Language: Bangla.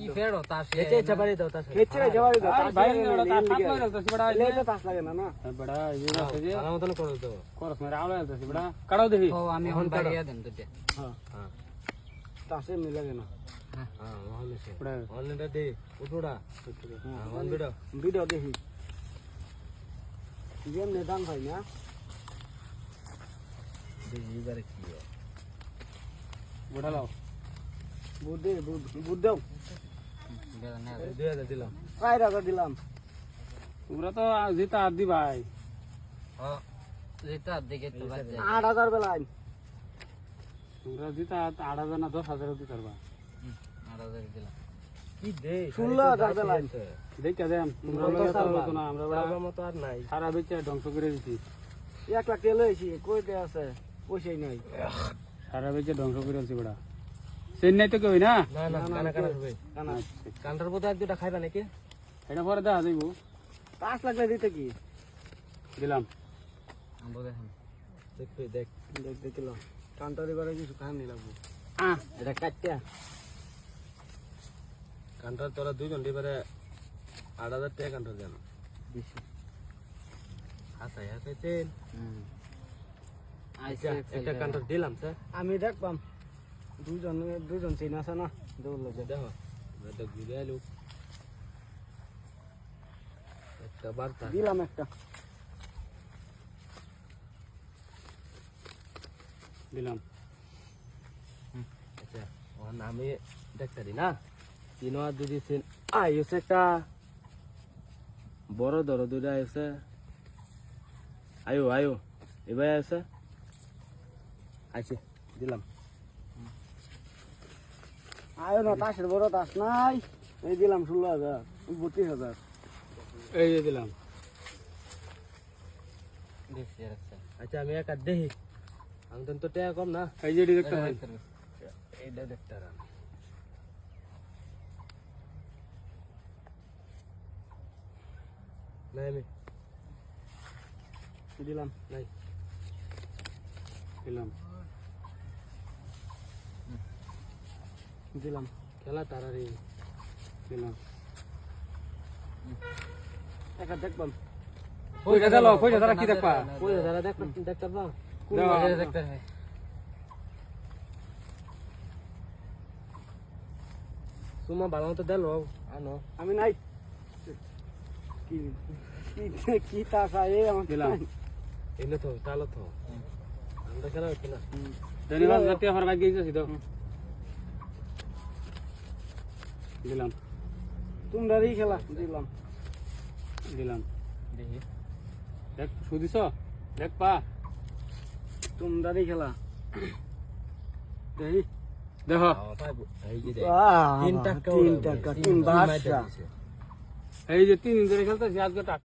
কি ফেরো তা সে খেচে চাপারি দাও তা খেচে যাবারি দাও আর ভাই ওটা তাস লাগে তো বড়া এলে তো তাস লাগে না না বড়া এই যে আছে যে সারা মতন করে দাও করস মেরে আলো আছে বড়া কাটাও দেখি ও আমি হন বাড়িয়ে দেন দুটে হ্যাঁ হ্যাঁ তাসে মিলে না হ্যাঁ ওহলে সে বড়া অনলাইনটা দে উঠুড়া হ্যাঁ অন ভিডিও ভিডিও দেখি গেম নিদান ভাই না দেখি এবারে কি হয় বড়া লাও বুদ্ধি বুদ্ধ দুই হাজার দিলাম। প্রায় রাজা দিলাম তোমরা তো জিতা আর দি ভাই। হ্যাঁ। যেটা দিকে আট হাজার বেলায়। তোমরা জিতা আট হাজার না দশ দিতে পারবা। হাজার দিলাম। সারা বেচে ধ্বংস করে দিছি। এক লাখ তেল হয়েছি কইতে আছে? পয়সাই নাই। সারা বেচে ধ্বংস করে দিছি বড়া চেন্নাই তো কেউ না কান্টার এক দুটা খাইবা নাকি? এটা পরে দেখা যাইব। পাঁচ লাখ দিতে কি? দিলাম। দেখ। দেখ দেখিলাম কান্টারি করে কিছু খান নি লাগবো। আহ! এটা কাটতে। কান্টার তোরা দুইজন এবারে আট হাজার টাকা কান্টার দেন বেশি। হাসাই হাসাই চেন। আইসে একটা কান্টার দিলাম স্যার। আমি দেখবাম দুজন দুজন চিন আছে না? দৌড়লে দেখো এটা ঘুরে আলু একটা বার্তা। দিলাম একটা। দিলাম। আচ্ছা ওর নামে ডাক্তারি না? তিন আর দুদি সিন আইসে একটা বড় ধরো দুটা আইসে আয়ো আয়ো এবার আইসে আইসে দিলাম। আয়ো না তাসের বড় তাস নাই। এই দিলাম ষোলো হাজার বত্রিশ হাজার। এই যে দিলাম। আচ্ছা আমি একা দেখি। আমি তো টাকা কম না। এই যে দেখতে এইটা দেখতে নাই আমি। দিলাম। নাই। দিলাম। দিলাম। খেলা তারারি দিলাম। একটা দেখবাম। পয়সা কি দেখবা? কই দাদা দেখ দেখতে পাও দাও। দেখতে হবে। সুমা ভালো মতো দিল আনো। আমি নাই। কি কি- কি তাস আমার দিলাম। এনে তো তালো তো আমরা খেলা হচ্ছে না। ধন্যবাদ জাতীয় তো দিলাম। তোমরারই খেলা দিলাম। দিলাম। দেখি। দেখ শুধিস দেখ পা। তোমরারই খেলা। দেখি। দেখো। এই যে তিন টাকা তিন টাকা তিন এই যে তিন ধরে খেলতেছি আজকে টাকা।